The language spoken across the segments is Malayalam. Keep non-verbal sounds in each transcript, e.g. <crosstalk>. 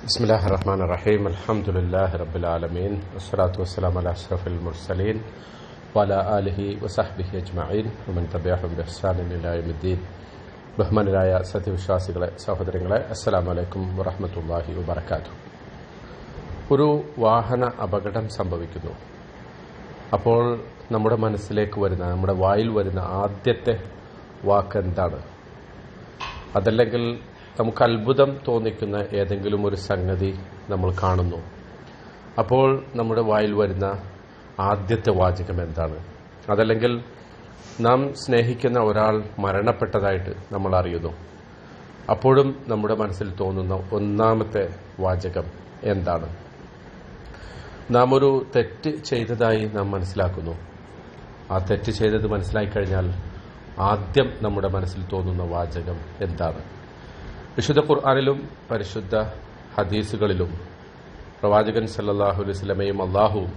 بسم الله الرحمن الرحيم الحمد لله رب العالمين والصلاة والسلام على أشرف المرسلين وعلى آله وصحبه أجمعين ومن تبعهم بإحسان إلى يوم الدين ബഹുമാനരായ സത്യവിശ്വാസികളെ സഹോദരങ്ങളെ അസ്സലാം വലൈക്കും വറഹമത്തല്ലാഹി വബർക്കാത്തു ഒരു വാഹന അപകടം സംഭവിക്കുന്നു അപ്പോൾ നമ്മുടെ മനസ്സിലേക്ക് വരുന്ന നമ്മുടെ വായിൽ വരുന്ന ആദ്യത്തെ വാക്ക് എന്താണ് അതല്ലെങ്കിൽ നമുക്ക് അത്ഭുതം തോന്നിക്കുന്ന ഏതെങ്കിലും ഒരു സംഗതി നമ്മൾ കാണുന്നു. അപ്പോൾ നമ്മുടെ വായിൽ വരുന്ന ആദ്യത്തെ വാചകം എന്താണ്? അതല്ലെങ്കിൽ നാം സ്നേഹിക്കുന്ന ഒരാൾ മരണപ്പെട്ടതായിട്ട് നമ്മൾ അറിയുന്നു. അപ്പോഴും നമ്മുടെ മനസ്സിൽ തോന്നുന്ന ഒന്നാമത്തെ വാചകം എന്താണ്? നാം ഒരു തെറ്റ് ചെയ്തതായി നാം മനസ്സിലാക്കുന്നു. ആ തെറ്റ് ചെയ്തത് മനസ്സിലാക്കി കഴിഞ്ഞാൽ ആദ്യം നമ്മുടെ മനസ്സിൽ തോന്നുന്ന വാചകം എന്താണ്? വിശുദ്ധ ഖുർആാനിലും പരിശുദ്ധ ഹദീസുകളിലും പ്രവാചകൻ സല്ലാഹു അലൈഹി സ്വലമയും അള്ളാഹുവും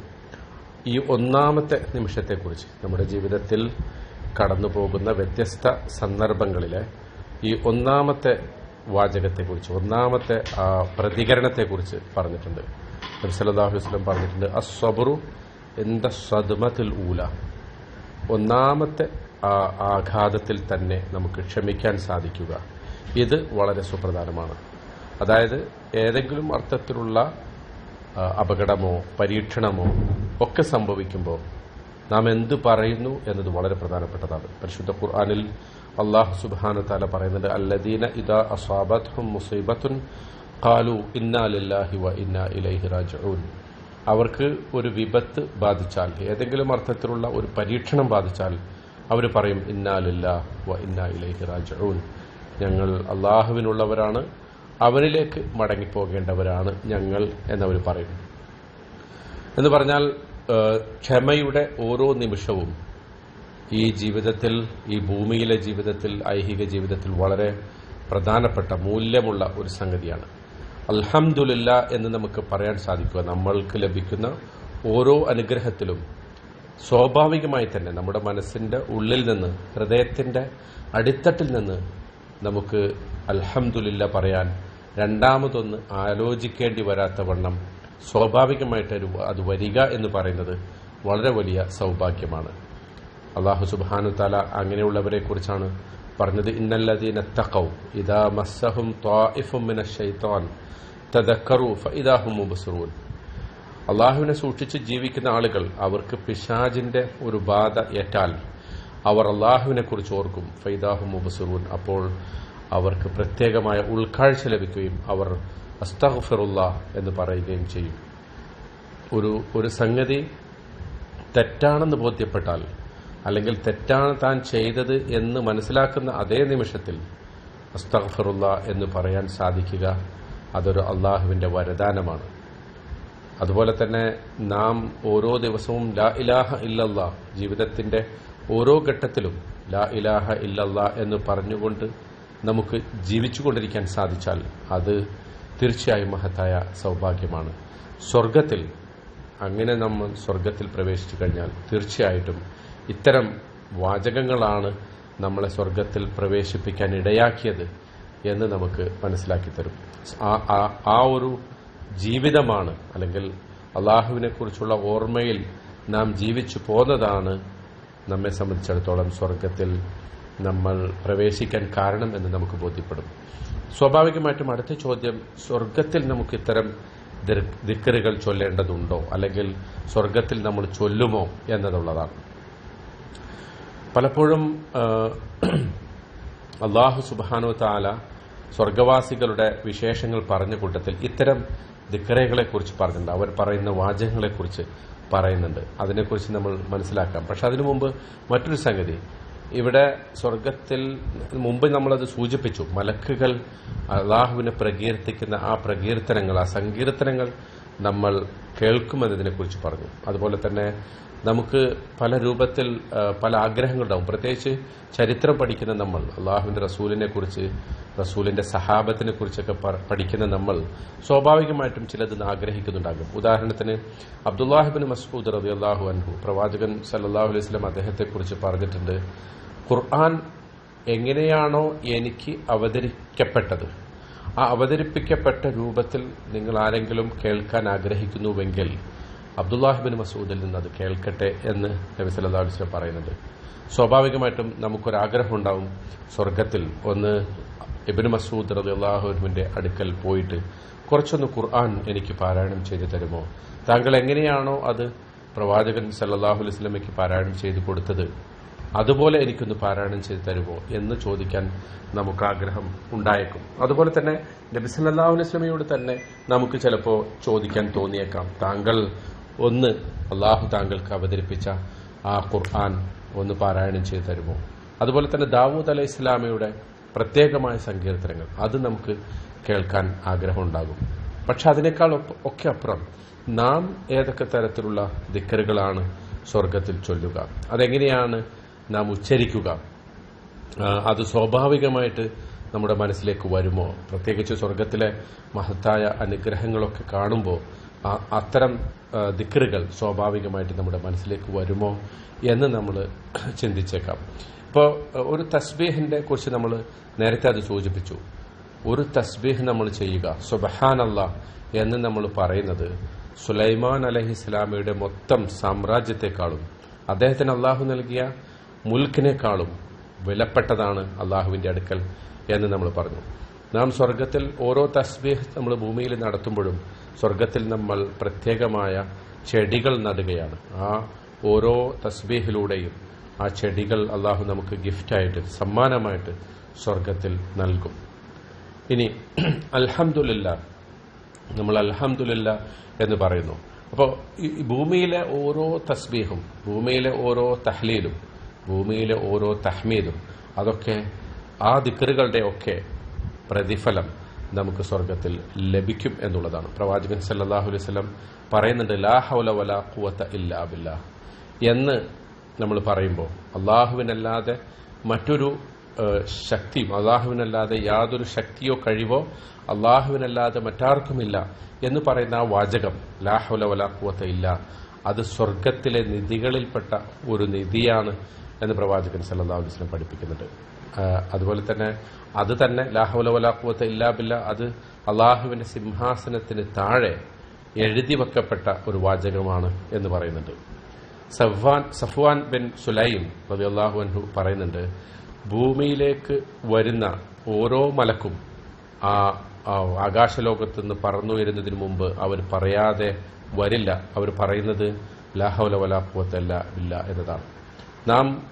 ഈ ഒന്നാമത്തെ നിമിഷത്തെക്കുറിച്ച് നമ്മുടെ ജീവിതത്തിൽ കടന്നുപോകുന്ന വ്യത്യസ്ത സന്ദർഭങ്ങളിലെ ഈ ഒന്നാമത്തെ വാചകത്തെക്കുറിച്ച് ഒന്നാമത്തെ ആ പ്രതികരണത്തെക്കുറിച്ച് പറഞ്ഞിട്ടുണ്ട്. അലൈഹി വസല്ലം പറഞ്ഞിട്ടുണ്ട് അസ്വബറു എന്ത സദ്മത്തിൽ ഊല. ഒന്നാമത്തെ ആ ആഘാതത്തിൽ തന്നെ നമുക്ക് ക്ഷമിക്കാൻ സാധിക്കുക. ഇത് വളരെ സുപ്രധാനമാണ്. അതായത് ഏതെങ്കിലും അർത്ഥത്തിലുള്ള അപകടമോ പരീക്ഷണമോ ഒക്കെ സംഭവിക്കുമ്പോൾ നാം എന്ത് പറയുന്നു എന്നത് വളരെ പ്രധാനപ്പെട്ടതാണ്. പരിശുദ്ധ ഖുർആാനിൽ അള്ളാഹു സുബാന താല പറയുന്നുണ്ട് അല്ലദീന ഇദാ അസാബത്തും മുസൈബത്തുൻ കാലു ഇന്നാലില്ലാഹി വ ഇന്നാ ഇലൈഹി റാജിഊൻ. അവർക്ക് ഒരു വിപത്ത് ബാധിച്ചാൽ ഏതെങ്കിലും അർത്ഥത്തിലുള്ള ഒരു പരീക്ഷണം ബാധിച്ചാൽ അവർ പറയും ഇന്നാലില്ലാ വ ഇന്നാ ഇലൈഹി റാജിഊൻ. ഞങ്ങൾ അള്ളാഹുവിനുള്ളവരാണ്. അവനിലേക്ക് മടങ്ങിപ്പോകേണ്ടവരാണ് ഞങ്ങൾ എന്നവർ പറയുന്നു. എന്ന് പറഞ്ഞാൽ ക്ഷമയുടെ ഓരോ നിമിഷവും ഈ ജീവിതത്തിൽ ഈ ഭൂമിയിലെ ജീവിതത്തിൽ ഐഹിക ജീവിതത്തിൽ വളരെ പ്രധാനപ്പെട്ട മൂല്യമുള്ള ഒരു സംഗതിയാണ്. അൽഹംദുലില്ല എന്ന് നമുക്ക് പറയാൻ സാധിക്കുക. നമ്മൾക്ക് ലഭിക്കുന്ന ഓരോ അനുഗ്രഹത്തിലും സ്വാഭാവികമായി തന്നെ നമ്മുടെ മനസ്സിന്റെ ഉള്ളിൽ നിന്ന് ഹൃദയത്തിന്റെ അടിത്തട്ടിൽ നിന്ന് നമുക്ക് അൽഹംദുലില്ല പറയാൻ രണ്ടാമതൊന്ന് ആലോചിക്കേണ്ടി വരാത്ത വണ്ണം സ്വാഭാവികമായിട്ട് അത് വരിക എന്ന് പറയുന്നത് വളരെ വലിയ സൗഭാഗ്യമാണ്. അള്ളാഹു സുബാനു താല അങ്ങനെയുള്ളവരെ കുറിച്ചാണ് പറഞ്ഞത്. ഫഇദാഹും മുബ്സിറൂൻ. അള്ളാഹുവിനെ സൂക്ഷിച്ച് ജീവിക്കുന്ന ആളുകൾ അവർക്ക് പിശാജിന്റെ ഒരു ബാധ ഏറ്റാൽ അവർ അള്ളാഹുവിനെ കുറിച്ച് ഓർക്കും. ഫൈദാഹു മുബസുറൂൻ. അപ്പോൾ അവർക്ക് പ്രത്യേകമായ ഉൾക്കാഴ്ച ലഭിക്കുകയും അവർ അസ്തഗ്ഫിറുല്ല എന്ന് പറയുകയും ചെയ്യും. ഒരു ഒരു സംഗതി തെറ്റാണെന്ന് ബോധ്യപ്പെട്ടാൽ അല്ലെങ്കിൽ തെറ്റാണ് താൻ ചെയ്തത് എന്ന് മനസ്സിലാക്കുന്ന അതേ നിമിഷത്തിൽ അസ്തഗ്ഫിറുല്ല എന്ന് പറയാൻ സാധിക്കുക അതൊരു അള്ളാഹുവിന്റെ വരദാനമാണ്. അതുപോലെ തന്നെ നാം ഓരോ ദിവസവും ലാ ഇലാഹ ഇല്ലല്ലാ ജീവിതത്തിന്റെ ഓരോ ഘട്ടത്തിലും ലാ ഇലാഹ ഇല്ലല്ലാ എന്ന് പറഞ്ഞുകൊണ്ട് നമുക്ക് ജീവിച്ചുകൊണ്ടിരിക്കാൻ സാധിച്ചാൽ അത് തീർച്ചയായും മഹത്തായ സൗഭാഗ്യമാണ്. സ്വർഗത്തിൽ അങ്ങനെ നമ്മൾ സ്വർഗത്തിൽ പ്രവേശിച്ചു കഴിഞ്ഞാൽ തീർച്ചയായിട്ടും ഇത്തരം വാചകങ്ങളാണ് നമ്മളെ സ്വർഗത്തിൽ പ്രവേശിപ്പിക്കാൻ ഇടയാക്കിയത് എന്ന് നമുക്ക് മനസ്സിലാക്കി തരും. ആ- ഒരു ജീവിതമാണ് അല്ലെങ്കിൽ അള്ളാഹുവിനെ കുറിച്ചുള്ള ഓർമ്മയിൽ നാം ജീവിച്ചു പോന്നതാണ് നമ്മെ സംബന്ധിച്ചിടത്തോളം സ്വർഗത്തിൽ നമ്മൾ പ്രവേശിക്കാൻ കാരണം എന്ന് നമുക്ക് ബോധ്യപ്പെടും. സ്വാഭാവികമായിട്ടും അടുത്ത ചോദ്യം സ്വർഗത്തിൽ നമുക്ക് ഇത്തരം ദിക്കറുകൾ ചൊല്ലേണ്ടതുണ്ടോ? അല്ലെങ്കിൽ സ്വർഗത്തിൽ നമ്മൾ ചൊല്ലുമോ എന്നതുള്ളതാണ്. പലപ്പോഴും അള്ളാഹു സുബാനു താല സ്വർഗവാസികളുടെ വിശേഷങ്ങൾ പറഞ്ഞ കൂട്ടത്തിൽ ഇത്തരം ദിക്കറകളെ കുറിച്ച് പറഞ്ഞിട്ടുണ്ട്. അവർ പറയുന്ന വാചകങ്ങളെ കുറിച്ച് പറയുന്നുണ്ട്. അതിനെക്കുറിച്ച് നമ്മൾ മനസ്സിലാക്കാം. പക്ഷെ അതിനു മുമ്പ് മറ്റൊരു സംഗതി. ഇവിടെ സ്വർഗത്തിൽ മുമ്പ് നമ്മളത് സൂചിപ്പിച്ചു. മലക്കുകൾ അള്ളാഹുവിനെ പ്രകീർത്തിക്കുന്ന ആ പ്രകീർത്തനങ്ങൾ ആ സങ്കീർത്തനങ്ങൾ നമ്മൾ കേൾക്കുമെന്നതിനെ കുറിച്ച് പറഞ്ഞു. അതുപോലെ തന്നെ നമുക്ക് പല രൂപത്തിൽ പല ആഗ്രഹങ്ങളുണ്ടാവും. പ്രത്യേകിച്ച് ചരിത്രം പഠിക്കുന്ന നമ്മൾ അള്ളാഹുവിന്റെ റസൂലിനെ കുറിച്ച് റസൂലിന്റെ സഹാബത്തിനെ കുറിച്ചൊക്കെ പഠിക്കുന്ന നമ്മൾ സ്വാഭാവികമായിട്ടും ചിലത് ആഗ്രഹിക്കുന്നുണ്ടാകും. ഉദാഹരണത്തിന് അബ്ദുല്ലാഹിബിൻ മസ്ഊദ് റബി അള്ളാഹു അൻഹു പ്രവാചകൻ സല്ലാഹു അലൈഹി സ്വലം അദ്ദേഹത്തെക്കുറിച്ച് പറഞ്ഞിട്ടുണ്ട് ഖുർആൻ എങ്ങനെയാണോ എനിക്ക് അവതരിക്കപ്പെട്ടത് ആ അവതരിപ്പിക്കപ്പെട്ട രൂപത്തിൽ നിങ്ങൾ ആരെങ്കിലും കേൾക്കാൻ ആഗ്രഹിക്കുന്നുവെങ്കിൽ അബ്ദുല്ലാഹിബിൻ മസൂദിൽ നിന്ന് അത് കേൾക്കട്ടെ എന്ന് നബി സല്ലല്ലാഹു അലൈഹി വസല്ലം പറയുന്നുണ്ട്. സ്വാഭാവികമായിട്ടും നമുക്കൊരാഗ്രഹം ഉണ്ടാവും സ്വർഗത്തിൽ ഒന്ന് ഇബിൻ മസൂദ് റളിയല്ലാഹുവിന്റെ അടുക്കൽ പോയിട്ട് കുറച്ചൊന്ന് ഖുർആൻ എനിക്ക് പാരായണം ചെയ്തു തരുമോ? താങ്കൾ എങ്ങനെയാണോ അത് പ്രവാചകൻ സല്ലാഹു അലൈഹി വസല്ലമയ്ക്ക് പാരായണം ചെയ്തു കൊടുത്തത് അതുപോലെ എനിക്കൊന്ന് പാരായണം ചെയ്തു തരുമോ എന്ന് ചോദിക്കാൻ നമുക്ക് ആഗ്രഹം ഉണ്ടായേക്കും. അതുപോലെ തന്നെ നബി സല്ലല്ലാഹു അലൈഹി വസല്ലമയോട് തന്നെ നമുക്ക് ചിലപ്പോൾ ചോദിക്കാൻ തോന്നിയേക്കാം. താങ്കൾ ഒന്ന് അള്ളാഹു താങ്കൾക്ക് അവതരിപ്പിച്ച ആ ഖുർആൻ ഒന്ന് പാരായണം ചെയ്തു തരുമോ? അതുപോലെ തന്നെ ദാവൂദ് അലൈഹി ഇസ്ലാമയുടെ പ്രത്യേകമായ സങ്കീർത്തനങ്ങൾ. അത് നമുക്ക് കേൾക്കാൻ ആഗ്രഹമുണ്ടാകും. പക്ഷെ അതിനേക്കാൾ ഒക്കെ അപ്പുറം നാം ഏതൊക്കെ തരത്തിലുള്ള ദിക്കറുകളാണ് സ്വർഗത്തിൽ ചൊല്ലുക? അതെങ്ങനെയാണ് നാം ഉച്ചരിക്കുക? അത് സ്വാഭാവികമായിട്ട് നമ്മുടെ മനസ്സിലേക്ക് വരുമോ? പ്രത്യേകിച്ച് സ്വർഗത്തിലെ മഹത്തായ അനുഗ്രഹങ്ങളൊക്കെ കാണുമ്പോൾ അത്തരം ദിക്കറുകൾ സ്വാഭാവികമായിട്ട് നമ്മുടെ മനസ്സിലേക്ക് വരുമോ എന്ന് നമ്മൾ ചിന്തിച്ചേക്കാം. ഇപ്പോൾ ഒരു തസ്ബീഹിന്റെ കുറിച്ച് നമ്മൾ നേരത്തെ അത് സൂചിപ്പിച്ചു. ഒരു തസ്ബീഹ് നമ്മൾ ചെയ്യുക സുബഹാനല്ല എന്ന് നമ്മൾ പറയുന്നത് സുലൈമാൻ അലഹിസ്ലാമിയുടെ മൊത്തം സാമ്രാജ്യത്തെക്കാളും അദ്ദേഹത്തിന് അള്ളാഹു നൽകിയ മുൽക്കിനേക്കാളും വിലപ്പെട്ടതാണ് അള്ളാഹുവിന്റെ അടുക്കൽ എന്ന് നമ്മൾ പറഞ്ഞു. നാം സ്വർഗത്തിൽ ഓരോ തസ്ബീഹ് നമ്മൾ ഭൂമിയിൽ നടത്തുമ്പോഴും സ്വർഗത്തിൽ നമ്മൾ പ്രത്യേകമായ ചെടികൾ നടുകയാണ്. ആ ഓരോ തസ്ബീഹിലൂടെയും ആ ചെടികൾ അള്ളാഹു നമുക്ക് ഗിഫ്റ്റായിട്ട് സമ്മാനമായിട്ട് സ്വർഗത്തിൽ നൽകും. ഇനി <clears throat> അൽഹമുല്ല നമ്മൾ അൽഹമുല്ല എന്ന് പറയുന്നു. അപ്പോൾ ഈ ഭൂമിയിലെ ഓരോ തസ്ബീഹും ഭൂമിയിലെ ഓരോ തഹ്ലീലും ഭൂമിയിലെ ഓരോ തഹ്മീദും അതൊക്കെ ആ ദിക്കറുകളുടെ ഒക്കെ പ്രതിഫലം നമുക്ക് സ്വർഗത്തിൽ ലഭിക്കും എന്നുള്ളതാണ്. പ്രവാചകൻ സല്ലല്ലാഹു അലൈഹി പറയുന്നുണ്ട് ലാ ഹൗല ഖുവത ഇല്ലാ എന്ന് നമ്മൾ പറയുമ്പോൾ അള്ളാഹുവിനല്ലാതെ മറ്റൊരു ശക്തിയും അള്ളാഹുവിനല്ലാതെ യാതൊരു ശക്തിയോ കഴിവോ അള്ളാഹുവിനല്ലാതെ മറ്റാർക്കുമില്ല എന്ന് പറയുന്ന ആ വാചകം ലാഹുല കുവത്ത ഇല്ല. അത് സ്വർഗത്തിലെ നിധികളിൽപ്പെട്ട ഒരു നിധിയാണ് എന്ന് പ്രവാചകൻ സല്ലല്ലാഹു അലൈഹി വസല്ലം പഠിപ്പിക്കുന്നുണ്ട്. അതുപോലെ തന്നെ അത് തന്നെ ലാഹുലവലാഹുവത്ത് ഇല്ലാ ബില്ല അത് അള്ളാഹുവിന്റെ സിംഹാസനത്തിന് താഴെ എഴുതി വെക്കപ്പെട്ട ഒരു വാചകമാണ് എന്ന് പറയുന്നുണ്ട്. സഫ്വാൻ സഫ്വാൻ ബിൻ സുലൈം റളിയല്ലാഹു അൻഹു പറയുന്നുണ്ട് ഭൂമിയിലേക്ക് വരുന്ന ഓരോ മലക്കും ആ ആകാശലോകത്ത് നിന്ന് പറന്നു വരുന്നതിന് മുമ്പ് അവർ പറയാതെ വരില്ല. അവർ പറയുന്നത് ലാഹൗല വലാഹുവത്തല്ല ഇല്ല എന്നതാണ്. നാം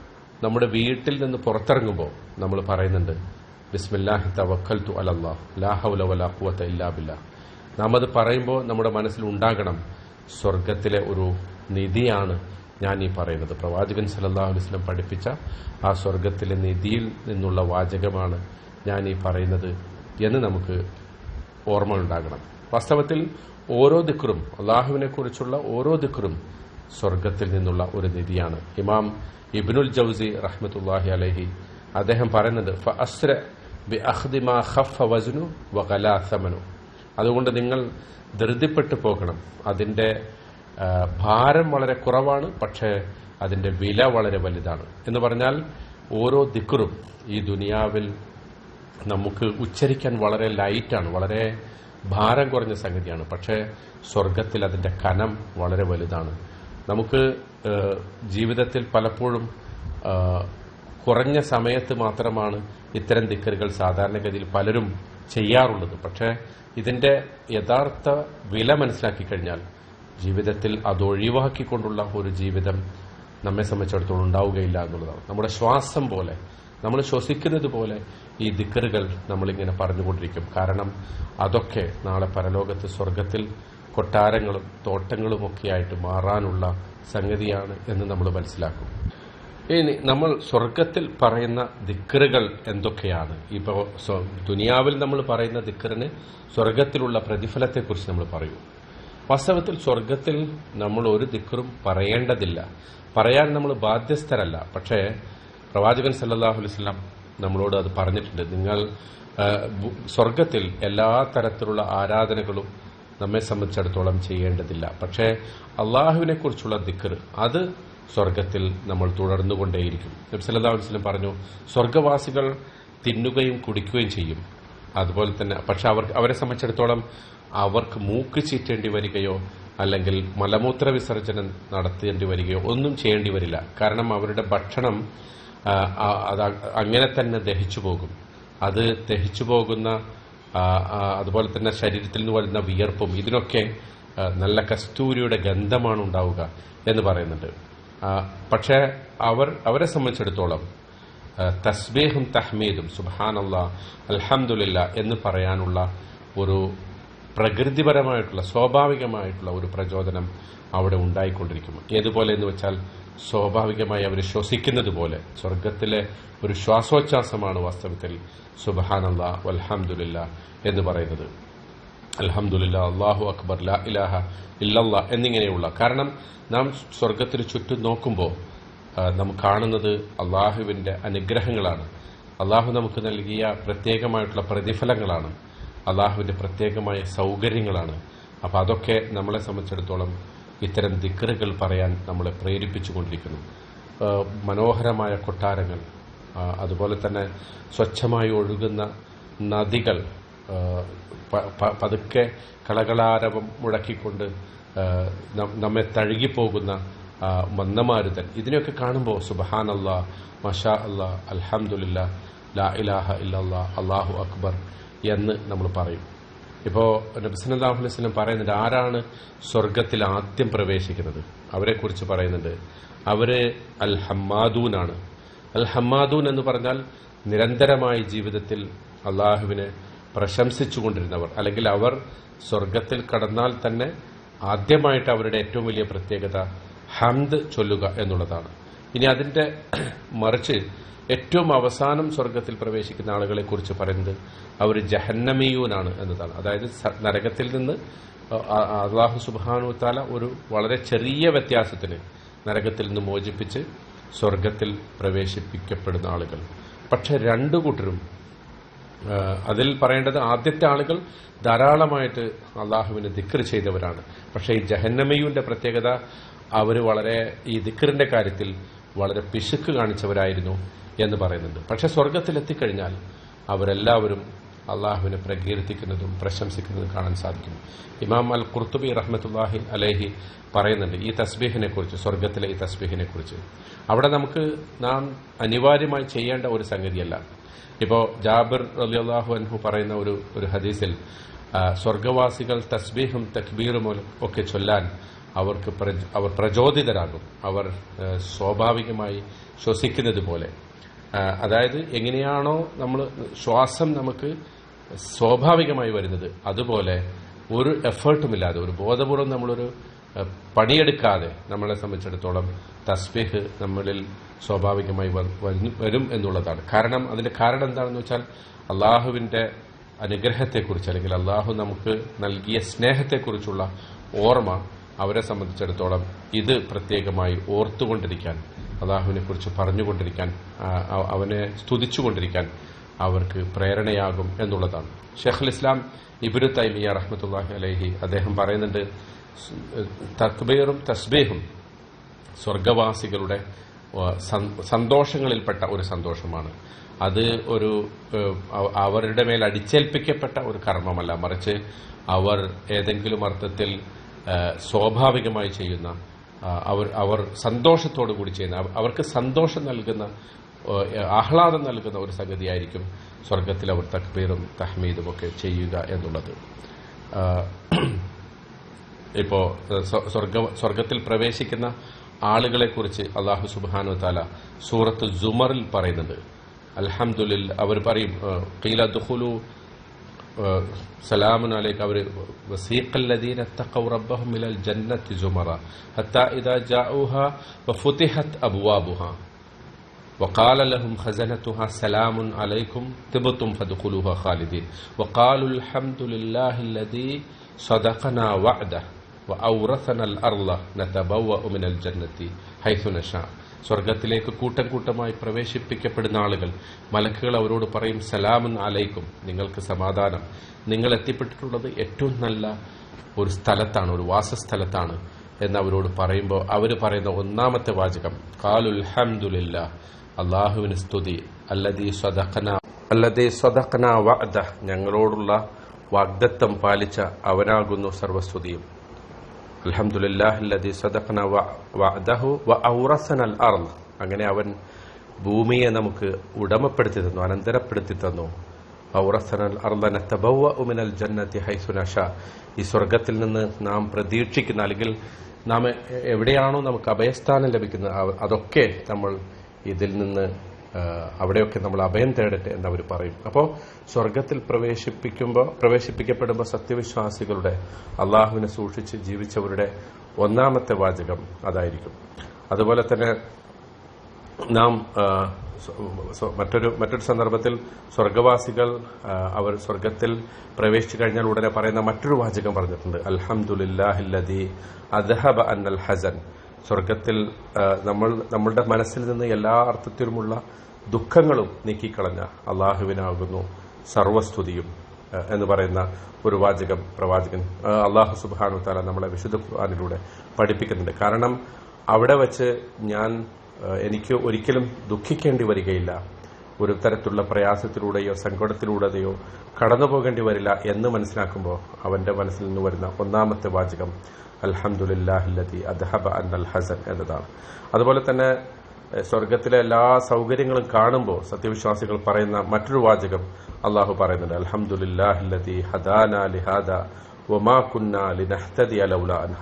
നമ്മുടെ വീട്ടിൽ നിന്ന് പുറത്തിറങ്ങുമ്പോൾ നമ്മൾ പറയുന്നുണ്ട് ബിസ്മില്ലാഹി തവക്കൽ അലല്ലാഹ് ലാഹൗല ലാഹോല ഇല്ലാ ബില്ല. നാം അത് പറയുമ്പോൾ നമ്മുടെ മനസ്സിൽ ഉണ്ടാകണം സ്വർഗത്തിലെ ഒരു നിധിയാണ് ഞാൻ ഈ പറയുന്നത്. പ്രവാചകൻ സല്ലല്ലാഹു അലൈഹി വസല്ലം പഠിപ്പിച്ച ആ സ്വർഗത്തിലെ നിധിയിൽ നിന്നുള്ള വാചകമാണ് ഞാൻ ഈ പറയുന്നത് എന്ന് നമുക്ക് ഓർമ്മ ഉണ്ടാകണം. വാസ്തവത്തിൽ ഓരോ ദിക്കറും അള്ളാഹുവിനെ കുറിച്ചുള്ള ഓരോ ദിക്കറും സ്വർഗത്തിൽ നിന്നുള്ള ഒരു നിധിയാണ്. ഇമാം ഇബ്നുൽ ജൌസി റഹ്മത്തുല്ലാഹി അലഹി അദ്ദേഹം പറയുന്നത് "ഫ അസ്ര ബി അഖ്ദി മാ ഖഫ വസ്നു വഖലാ അതുകൊണ്ട് നിങ്ങൾ ധൃതിപ്പെട്ടു പോകണം. അതിന്റെ ഭാരം വളരെ കുറവാണ് പക്ഷേ അതിന്റെ വില വളരെ വലുതാണ്. എന്ന് പറഞ്ഞാൽ ഓരോ ദിക്കറും ഈ ദുനിയാവിൽ നമുക്ക് ഉച്ചരിക്കാൻ വളരെ ലൈറ്റാണ് വളരെ ഭാരം കുറഞ്ഞ സംഗതിയാണ്. പക്ഷേ സ്വർഗത്തിൽ അതിന്റെ കനം വളരെ വലുതാണ്. നമുക്ക് ജീവിതത്തിൽ പലപ്പോഴും കുറഞ്ഞ സമയത്ത് മാത്രമാണ് ഇത്തരം ദിക്കറുകൾ സാധാരണഗതിയിൽ പലരും ചെയ്യാറുള്ളത്. പക്ഷേ ഇതിന്റെ യഥാർത്ഥ വില മനസ്സിലാക്കി കഴിഞ്ഞാൽ ജീവിതത്തിൽ അതൊഴിവാക്കിക്കൊണ്ടുള്ള ഒരു ജീവിതം നമ്മെ സംബന്ധിച്ചിടത്തോളം ഉണ്ടാവുകയില്ല എന്നുള്ളതാണ്. നമ്മുടെ ശ്വാസം പോലെ നമ്മൾ ശ്വസിക്കുന്നത് പോലെ ഈ ദിക്കറുകൾ നമ്മളിങ്ങനെ പറഞ്ഞുകൊണ്ടിരിക്കും. കാരണം അതൊക്കെ നാളെ പരലോകത്ത് സ്വർഗത്തിൽ കൊട്ടാരങ്ങളും തോട്ടങ്ങളും തോട്ടങ്ങളുമൊക്കെയായിട്ട് മാറാനുള്ള സംഗതിയാണ് എന്ന് നമ്മൾ മനസ്സിലാക്കും. ഇനി നമ്മൾ സ്വർഗത്തിൽ പറയുന്ന ദിക്കറുകൾ എന്തൊക്കെയാണ്? ഇപ്പോൾ ദുനിയാവിൽ നമ്മൾ പറയുന്ന ദിക്കറിന് സ്വർഗത്തിലുള്ള പ്രതിഫലത്തെക്കുറിച്ച് നമ്മൾ പറയൂ. വാസ്തവത്തിൽ സ്വർഗത്തിൽ നമ്മൾ ഒരു ദിക്കറും പറയേണ്ടതില്ല. പറയാൻ നമ്മൾ ബാധ്യസ്ഥരല്ല. പക്ഷേ പ്രവാചകൻ വസല്ലം നമ്മളോട് അത് പറഞ്ഞിട്ടുണ്ട്. നിങ്ങൾ സ്വർഗത്തിൽ എല്ലാ തരത്തിലുള്ള ആരാധനകളും നമ്മെ സംബന്ധിച്ചിടത്തോളം ചെയ്യേണ്ടതില്ല. പക്ഷേ അള്ളാഹുവിനെ കുറിച്ചുള്ള ദിക്കർ അത് സ്വർഗത്തിൽ നമ്മൾ തുടർന്നുകൊണ്ടേയിരിക്കും. നബി സല്ലല്ലാഹു അലൈഹി വസല്ലം പറഞ്ഞു സ്വർഗവാസികൾ തിന്നുകയും കുടിക്കുകയും ചെയ്യും. അതുപോലെ തന്നെ പക്ഷെ അവർക്ക് അവരെ സംബന്ധിച്ചിടത്തോളം അവർക്ക് മൂക്ക് ചീറ്റേണ്ടി വരികയോ അല്ലെങ്കിൽ മലമൂത്ര വിസർജനം നടത്തേണ്ടി വരികയോ ഒന്നും ചെയ്യേണ്ടി വരില്ല. കാരണം അവരുടെ ഭക്ഷണം അങ്ങനെ തന്നെ ദഹിച്ചു പോകും. അത് ദഹിച്ചു പോകുന്ന അതുപോലെ തന്നെ ശരീരത്തിൽ നിന്ന് വരുന്ന വിയർപ്പും ഇതിനൊക്കെ നല്ല കസ്തൂരിയുടെ ഗന്ധമാണ് ഉണ്ടാവുക എന്ന് പറയുന്നുണ്ട്. പക്ഷെ അവർ അവരെ സംബന്ധിച്ചിടത്തോളം തസ്ബേഹും തസ്ബീഹും തഹ്മീദും സുബാനല്ല അലഹമുല്ല എന്ന് പറയാനുള്ള ഒരു പ്രകൃതിപരമായിട്ടുള്ള സ്വാഭാവികമായിട്ടുള്ള ഒരു പ്രചോദനം അവിടെ ഉണ്ടായിക്കൊണ്ടിരിക്കും ഏതുപോലെ എന്ന് വെച്ചാൽ സ്വാഭാവികമായി അവർ ശ്വസിക്കുന്നത് പോലെ സ്വർഗത്തിലെ ഒരു ശ്വാസോച്ഛാസമാണ് വാസ്തവത്തിൽ സുബഹാനല്ല അലഹമുല്ല എന്ന് പറയുന്നത്. അലഹമുല്ല അള്ളാഹു അക്ബർ ലാ ഇലാഹ ഇല്ലല്ല എന്നിങ്ങനെയുള്ള. കാരണം നാം സ്വർഗത്തിന് ചുറ്റും നോക്കുമ്പോൾ നാം കാണുന്നത് അള്ളാഹുവിന്റെ അനുഗ്രഹങ്ങളാണ്. അള്ളാഹു നമുക്ക് നൽകിയ പ്രത്യേകമായിട്ടുള്ള പ്രതിഫലങ്ങളാണ്. അള്ളാഹുവിന്റെ പ്രത്യേകമായ സൗകര്യങ്ങളാണ്. അപ്പോൾ അതൊക്കെ നമ്മളെ സംബന്ധിച്ചിടത്തോളം ഇത്തരം ദിക്കറുകൾ പറയാൻ നമ്മളെ പ്രേരിപ്പിച്ചുകൊണ്ടിരിക്കുന്നു. മനോഹരമായ കൊട്ടാരങ്ങൾ അതുപോലെ തന്നെ സ്വച്ഛമായി ഒഴുകുന്ന നദികൾ പതുക്കെ കളകളാരവം മുഴക്കിക്കൊണ്ട് നമ്മെ തഴുകിപ്പോകുന്ന മന്ദമാരുതൻ ഇതിനെയൊക്കെ കാണുമ്പോൾ സുബഹാൻ അല്ലാ മഷാ അല്ലാ അലഹമുല്ല ലാ ഇലാഹ ഇല്ലല്ലാ അള്ളാഹു അക്ബർ എന്ന് നമ്മൾ പറയും. ഇപ്പോൾ നബിസ്ലാഹു പറയുന്നുണ്ട് ആരാണ് സ്വർഗത്തിൽ ആദ്യം പ്രവേശിക്കുന്നത്? അവരെ കുറിച്ച് പറയുന്നുണ്ട്. അവർ അൽ ഹമ്മാദൂനാണ് അൽ ഹമ്മാദൂൻ എന്ന് പറഞ്ഞാൽ നിരന്തരമായി ജീവിതത്തിൽ അള്ളാഹുവിനെ പ്രശംസിച്ചുകൊണ്ടിരുന്നവർ അല്ലെങ്കിൽ അവർ സ്വർഗത്തിൽ കടന്നാൽ തന്നെ ആദ്യമായിട്ട് അവരുടെ ഏറ്റവും വലിയ പ്രത്യേകത ഹംദ് ചൊല്ലുക എന്നുള്ളതാണ്. ഇനി അതിന്റെ മറിച്ച് ഏറ്റവും അവസാനം സ്വർഗത്തിൽ പ്രവേശിക്കുന്ന ആളുകളെ കുറിച്ച് പറയുന്നത് അവർ ജഹന്നമീയൂനാണ് എന്നതാണ് അതായത് നരകത്തിൽ നിന്ന് അള്ളാഹു താല ഒരു വളരെ ചെറിയ വ്യത്യാസത്തിന് നരകത്തിൽ നിന്ന് മോചിപ്പിച്ച് സ്വർഗത്തിൽ പ്രവേശിപ്പിക്കപ്പെടുന്ന ആളുകൾ. പക്ഷെ രണ്ടു കൂട്ടരും അതിൽ പറയേണ്ടത് ആദ്യത്തെ ആളുകൾ ധാരാളമായിട്ട് അള്ളാഹുവിന് ദിക്കർ ചെയ്തവരാണ്. പക്ഷേ ഈ ജഹന്നമയുവിന്റെ പ്രത്യേകത അവർ വളരെ ഈ ദിക്കറിന്റെ കാര്യത്തിൽ വളരെ പിശുക്ക് കാണിച്ചവരായിരുന്നു. എന്ന് പറയുന്നുണ്ട്. പക്ഷെ സ്വർഗത്തിലെത്തിക്കഴിഞ്ഞാൽ അവരെല്ലാവരും അള്ളാഹുവിനെ പ്രകീർത്തിക്കുന്നതും പ്രശംസിക്കുന്നതും കാണാൻ സാധിക്കും. ഇമാം അൽ ഖുർത്തുബി റഹ്മത്തുല്ലാഹി അലേഹി പറയുന്നുണ്ട് ഈ തസ്ബീഹിനെ കുറിച്ച് സ്വർഗത്തിലെ ഈ തസ്ബീഹിനെ കുറിച്ച് അവിടെ നമുക്ക് നാം അനിവാര്യമായി ചെയ്യേണ്ട ഒരു സംഗതിയല്ല. ഇപ്പോ ജാബിർ അലി അള്ളാഹു അൻഹു പറയുന്ന ഒരു ഒരു ഹദീസിൽ സ്വർഗവാസികൾ തസ്ബീഹും തക്ബീറും ഒക്കെ ചൊല്ലാൻ അവർക്ക് അവർ പ്രചോദിതരാകും. അവർ സ്വാഭാവികമായി ശ്വസിക്കുന്നത് പോലെ അതായത് എങ്ങനെയാണോ നമ്മൾ ശ്വാസം നമുക്ക് സ്വാഭാവികമായി വരുന്നത്. അതുപോലെ ഒരു എഫേർട്ടുമില്ലാതെ ഒരു ബോധപൂർവം നമ്മളൊരു പണിയെടുക്കാതെ നമ്മളെ സംബന്ധിച്ചിടത്തോളം തസ്ബീഹ് നമ്മളിൽ സ്വാഭാവികമായി വരും എന്നുള്ളതാണ്. കാരണം അതിന്റെ കാരണം എന്താണെന്ന് വെച്ചാൽ അള്ളാഹുവിന്റെ അനുഗ്രഹത്തെക്കുറിച്ച് അല്ലെങ്കിൽ അള്ളാഹു നമുക്ക് നൽകിയ സ്നേഹത്തെക്കുറിച്ചുള്ള ഓർമ്മ അവരെ സംബന്ധിച്ചിടത്തോളം ഇത് പ്രത്യേകമായി ഓർത്തുകൊണ്ടിരിക്കാൻ അള്ളാഹുവിനെ കുറിച്ച് പറഞ്ഞുകൊണ്ടിരിക്കാൻ അവനെ സ്തുതിച്ചുകൊണ്ടിരിക്കാൻ അവർക്ക് പ്രേരണയാകും എന്നുള്ളതാണ്. ഷെഖുൽ ഇസ്ലാം ഇബിനു തൈമിയ റഹ്മത്തുല്ലാഹി അലൈഹി അദ്ദേഹം പറയുന്നുണ്ട് തക്ബീറും തസ്ബീഹും സ്വർഗവാസികളുടെ സന്തോഷങ്ങളിൽപ്പെട്ട ഒരു സന്തോഷമാണ്. അത് ഒരു അവരുടെ മേൽ അടിച്ചേൽപ്പിക്കപ്പെട്ട ഒരു കർമ്മമല്ല. മറിച്ച് അവർ ഏതെങ്കിലും അർത്ഥത്തിൽ സ്വാഭാവികമായി ചെയ്യുന്ന അവർ അവർ സന്തോഷത്തോടു കൂടി ചെയ്യുന്ന അവർക്ക് സന്തോഷം നൽകുന്ന ആഹ്ലാദം നൽകുന്ന ഒരു സംഗതിയായിരിക്കും സ്വർഗത്തിൽ അവർ തക്ബീറും തഹ്മീദും ഒക്കെ ചെയ്യുക എന്നുള്ളത്. ഇപ്പോൾ സ്വർഗ സ്വർഗത്തിൽ പ്രവേശിക്കുന്ന ആളുകളെ കുറിച്ച് അള്ളാഹു സുബാനു താല സൂറത്ത് ജുമറിൽ പറയുന്നുണ്ട്. അലഹമുല്ല അവർ പറയും ഖീല ഖീല سلام عليك. وسيق الذين اتقوا ربهم إلى الجنة زمرا حتى إذا جاءوها وفتحت أبوابها وقال لهم خزنتها سلام عليكم تبتم فادخلوها خالدين. وقالوا الحمد لله الذي صدقنا وعده وأورثنا الأرض نتبوأ من الجنة حيث نشاء. സ്വർഗത്തിലേക്ക് കൂട്ടം കൂട്ടമായി പ്രവേശിപ്പിക്കപ്പെടുന്ന ആളുകൾ മലക്കുകൾ അവരോട് പറയും സലാമുൻ ആലയിക്കും നിങ്ങൾക്ക് സമാധാനം. നിങ്ങൾ എത്തിപ്പെട്ടിട്ടുള്ളത് ഏറ്റവും നല്ല ഒരു സ്ഥലത്താണ് ഒരു വാസസ്ഥലത്താണ് എന്ന് അവരോട് പറയുമ്പോൾ അവർ പറയുന്ന ഒന്നാമത്തെ വാചകം കാലുൽ ഹംദുലില്ല അള്ളാഹുവിന് സ്തുതി അല്ലദീ സ്വദഖന അല്ലദീ സ്വതക്കന വഅദ ഞങ്ങളോടുള്ള വാഗ്ദത്തം പാലിച്ച അവനാകുന്നു സർവസ്തുതിയും. സദഖന വ ഔറസനൽ അങ്ങനെ അവൻ ഭൂമിയെ നമുക്ക് ഉടമപ്പെടുത്തി തന്നു അനന്തരപ്പെടുത്തി തന്നു. ഔറസനൽ ജന്നത്തി ഈ സ്വർഗത്തിൽ നിന്ന് നാം പ്രതീക്ഷിക്കുന്ന അല്ലെങ്കിൽ നാം എവിടെയാണോ നമുക്ക് അഭയസ്ഥാനം ലഭിക്കുന്നത് അതൊക്കെ നമ്മൾ ഇതിൽ നിന്ന് അവിടെയൊക്കെ നമ്മൾ അഭയം തേടട്ടെ എന്ന് അവർ പറയും. അപ്പോൾ സ്വർഗത്തിൽ പ്രവേശിപ്പിക്കുമ്പോൾ പ്രവേശിപ്പിക്കപ്പെടുമ്പോൾ സത്യവിശ്വാസികളുടെ അള്ളാഹുവിനെ സൂക്ഷിച്ച് ജീവിച്ചവരുടെ ഒന്നാമത്തെ വാചകം അതായിരിക്കും. അതുപോലെ തന്നെ നാം മറ്റൊരു മറ്റൊരു സന്ദർഭത്തിൽ സ്വർഗവാസികൾ അവർ സ്വർഗത്തിൽ പ്രവേശിച്ചു കഴിഞ്ഞാൽ ഉടനെ പറയുന്ന മറ്റൊരു വാചകം പറഞ്ഞിട്ടുണ്ട്. അൽഹംദുലില്ലാഹില്ലദി അദ്ഹബ അൽ ഹസൻ. സ്വർഗത്തിൽ നമ്മൾ നമ്മളുടെ മനസ്സിൽ നിന്ന് എല്ലാ അർത്ഥത്തിലുമുള്ള ദുഃഖങ്ങളും നീക്കിക്കളഞ്ഞ അള്ളാഹുവിനാകുന്നു സർവസ്തുതിയും എന്ന് പറയുന്ന ഒരു വാചകം പ്രവാചകൻ അള്ളാഹു സുബാനു താല നമ്മളെ വിശുദ്ധ ഖുർആാനിലൂടെ പഠിപ്പിക്കുന്നുണ്ട്. കാരണം അവിടെ വച്ച് ഞാൻ എനിക്ക് ഒരിക്കലും ദുഃഖിക്കേണ്ടി വരികയില്ല. ഒരു തരത്തിലുള്ള പ്രയാസത്തിലൂടെയോ സങ്കടത്തിലൂടെയോ കടന്നു പോകേണ്ടി വരില്ല എന്ന് മനസ്സിലാക്കുമ്പോൾ അവന്റെ മനസ്സിൽ നിന്ന് വരുന്ന ഒന്നാമത്തെ വാചകം അൽഹംദുലില്ലാഹില്ലതി അദ്ഹബ അൽ ഹസൻ എന്നതാണ്. അതുപോലെ തന്നെ സ്വർഗത്തിലെ എല്ലാ സൗകര്യങ്ങളും കാണുമ്പോൾ സത്യവിശ്വാസികൾ പറയുന്ന മറ്റൊരു വാചകം അള്ളാഹു പറയുന്നുണ്ട്. അലഹമുല്ലാഹി ഹദാന ലിഹാദ അലൗല അൻ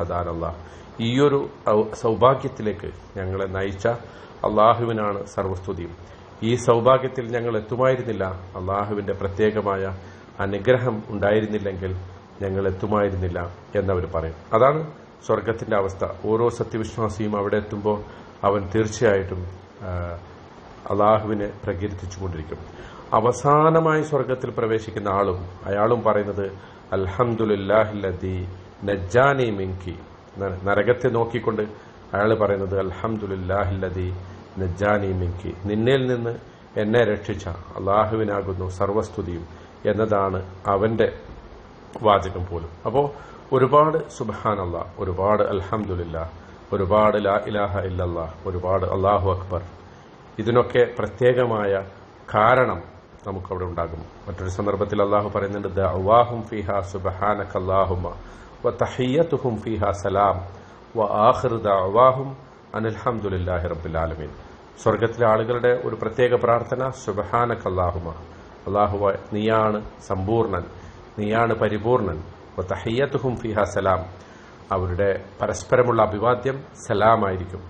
ഈയൊരു സൗഭാഗ്യത്തിലേക്ക് ഞങ്ങളെ നയിച്ച അള്ളാഹുവിനാണ് സർവസ്തുതിയും. ഈ സൗഭാഗ്യത്തിൽ ഞങ്ങൾ എത്തുമായിരുന്നില്ല. അള്ളാഹുവിന്റെ പ്രത്യേകമായ അനുഗ്രഹം ഉണ്ടായിരുന്നില്ലെങ്കിൽ ഞങ്ങൾ എത്തുമായിരുന്നില്ല എന്നവർ പറയും. അതാണ് സ്വർഗത്തിന്റെ അവസ്ഥ. ഓരോ സത്യവിശ്വാസിയും അവിടെ എത്തുമ്പോൾ അവൻ തീർച്ചയായിട്ടും അള്ളാഹുവിനെ പ്രകീർത്തിച്ചുകൊണ്ടിരിക്കും. അവസാനമായി സ്വർഗത്തിൽ പ്രവേശിക്കുന്ന ആളും അയാളും പറയുന്നത് അൽഹംദുലില്ലാഹില്ലദി നജ്ജാനി മിങ്കി നരകത്തെ നോക്കിക്കൊണ്ട് അയാൾ പറയുന്നത് അൽഹംദുലില്ലാഹില്ലദി നജ്ജാനി മിങ്കി നിന്നിൽ നിന്ന് എന്നെ രക്ഷിച്ച അള്ളാഹുവിനാകുന്നു സർവസ്തുതിയും എന്നതാണ് അവന്റെ വാചകം പോലും. അപ്പോൾ ഒരുപാട് സുബാനല്ല ഒരുപാട് അൽഹംദുലില്ല ഒരുപാട് ലാ ഇലാഹ ഇല്ലല്ലാ ഒരുപാട് അള്ളാഹു അക്ബർ. ഇതിനൊക്കെ പ്രത്യേകമായ കാരണം നമുക്കവിടെ ഉണ്ടാകും മറ്റൊരു സന്ദർഭത്തിൽ അള്ളാഹു പറയുന്നുണ്ട് ദഅവാഹും ഫിഹ സുബ്ഹാനക അല്ലാഹുമ്മ വ ഫിഹ സലാം വ ആഖിറു ദഅവാഹും അനിൽ ഹംദുലില്ലാഹി റബ്ബിൽ ആലമീൻ. സ്വർഗത്തിലെ ആളുകളുടെ ഒരു പ്രത്യേക പ്രാർത്ഥന സുബ്ഹാനക അല്ലാഹുമ്മ അല്ലാഹുവ നീയാണ് സമ്പൂർണൻ നീയാണ് പരിപൂർണൻ. തഹയ്യത്തുഹും ഫിഹ സലാം. അവരുടെ പരസ്പരമുള്ള അഭിവാദ്യം സലാമായിരിക്കും.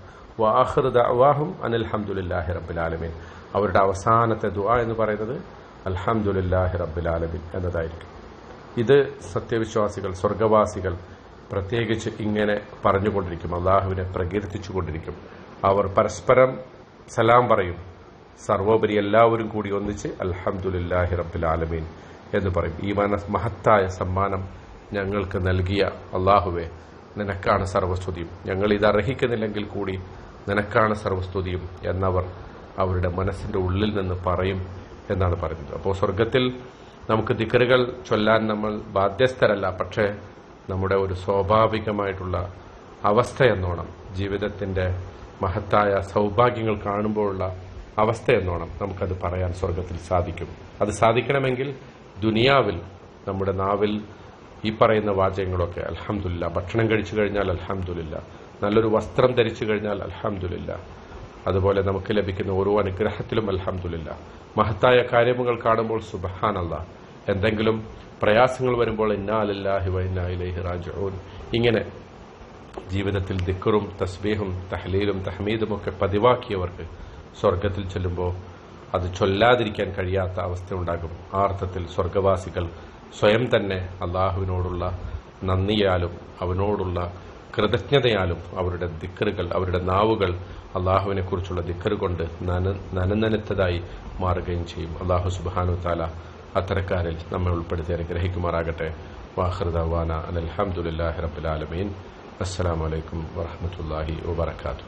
വാഹൃ ദഅവാഹും അനിൽ ഹംദുലില്ലാഹി റബ്ബിൽ ആലമീൻ. അവരുടെ അവസാനത്തെ ദുആ എന്ന് പറയുന്നത് അൽഹംദുലില്ലാഹി റബ്ബിൽ ആലമീൻ എന്നതായിരിക്കും. ഇത് സത്യവിശ്വാസികൾ സ്വർഗവാസികൾ പ്രത്യേകിച്ച് ഇങ്ങനെ പറഞ്ഞുകൊണ്ടിരിക്കും. അള്ളാഹുവിനെ പ്രകീർത്തിച്ചുകൊണ്ടിരിക്കും. അവർ പരസ്പരം സലാം പറയും. സർവോപരി എല്ലാവരും കൂടി ഒന്നിച്ച് അൽഹംദുലില്ലാഹി റബ്ബിൽ ആലമീൻ. എന്ന് പറയും. ഈ മനസ് മഹത്തായ സമ്മാനം ഞങ്ങൾക്ക് നൽകിയ അള്ളാഹുവെ നിനക്കാണ് സർവസ്തുതിയും. ഞങ്ങൾ ഇത് അർഹിക്കുന്നില്ലെങ്കിൽ കൂടി നിനക്കാണ് സർവസ്തുതിയും എന്നവർ അവരുടെ മനസ്സിന്റെ ഉള്ളിൽ നിന്ന് പറയും എന്നാണ് പറയുന്നത്. അപ്പോൾ സ്വർഗത്തിൽ നമുക്ക് ദിക്കറുകൾ ചൊല്ലാൻ നമ്മൾ ബാധ്യസ്ഥരല്ല പക്ഷേ നമ്മുടെ ഒരു സ്വാഭാവികമായിട്ടുള്ള അവസ്ഥ എന്നോണം ജീവിതത്തിന്റെ മഹത്തായ സൗഭാഗ്യങ്ങൾ കാണുമ്പോഴുള്ള അവസ്ഥ എന്നോണം നമുക്കത് പറയാൻ സ്വർഗത്തിൽ സാധിക്കും. അത് സാധിക്കണമെങ്കിൽ ദുനിയാവിൽ നമ്മുടെ നാവിൽ ഈ പറയുന്ന വാചകങ്ങളൊക്കെ അലഹമുല്ല ഭക്ഷണം കഴിച്ചു കഴിഞ്ഞാൽ അൽഹംദുലില്ല. നല്ലൊരു വസ്ത്രം ധരിച്ചു കഴിഞ്ഞാൽ അൽഹംദുലില്ല. അതുപോലെ നമുക്ക് ലഭിക്കുന്ന ഓരോ അനുഗ്രഹത്തിലും അൽഹംദുലില്ല. മഹത്തായ കാര്യങ്ങൾ കാണുമ്പോൾ സുബഹാനല്ല. എന്തെങ്കിലും പ്രയാസങ്ങൾ വരുമ്പോൾ ഇങ്ങനെ ജീവിതത്തിൽ ദിക്കറും തസ്ബീഹും തഹ്ലീലും തഹമീദും ഒക്കെ പതിവാക്കിയവർക്ക് സ്വർഗത്തിൽ ചെല്ലുമ്പോൾ അത് ചൊല്ലാതിരിക്കാൻ കഴിയാത്ത അവസ്ഥ ഉണ്ടാകും ആ അർത്ഥത്തിൽ സ്വർഗവാസികൾ സ്വയം തന്നെ അള്ളാഹുവിനോടുള്ള നന്ദിയാലും അവനോടുള്ള കൃതജ്ഞതയാലും അവരുടെ ദിക്കറുകൾ അവരുടെ നാവുകൾ അള്ളാഹുവിനെ കുറിച്ചുള്ള ദിക്കറ് കൊണ്ട് നന നനനനത്തതായി മാറുകയും ചെയ്യും. അള്ളാഹു സുബാനു താല അത്തരക്കാരിൽ നമ്മെ ഉൾപ്പെടുത്തി അനുഗ്രഹിക്കുമാറാകട്ടെ. വാഹൃദാന അലഹമുല്ലാഹി റബുലാലമീൻ വലൈക്കും വാഹമത്തല്ലാഹി വബർക്കാത്തു